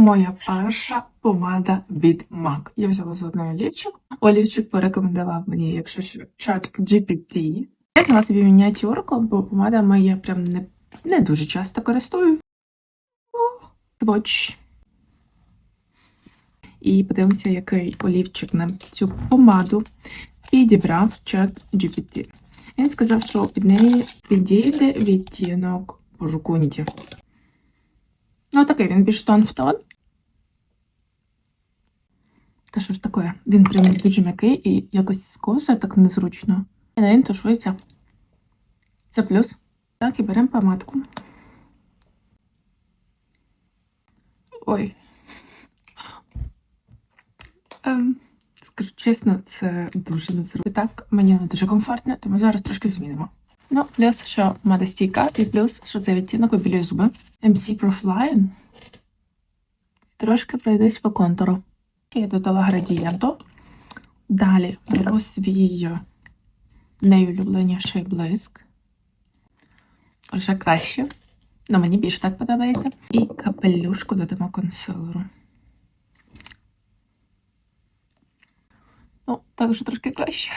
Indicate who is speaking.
Speaker 1: моя перша помада від MAC. Я взяла з одної олівчик. Олівчик порекомендував мені, якщо що, чат GPT. Я взяла собі мініатюрку, бо помадами я прям не, не дуже часто користую. Swatch. І подивимося, який олівчик на цю помаду підібрав чат GPT. Він сказав, що під неї підійде відтінок бургунді. Ну, такий він більш тон в тон. Та що ж таке? Він прям дуже м'який і якось скосує так незручно. І він тушується. Це плюс. Так, і беремо помадку. Ой. Ем, скажу чесно, це дуже незручно. Так, мені не дуже комфортно, тому зараз трошки змінимо. Ну, плюс, що мада стійка, і плюс, що це відтінок обілює зуби. MC Profiline. Трошки пройдусь по контуру. Я додала градієнту. Далі беру свій найулюбленіший блиск. Вже краще. Ну, мені більше так подобається. І капелюшку додамо консилеру. Ну, так вже трошки краще.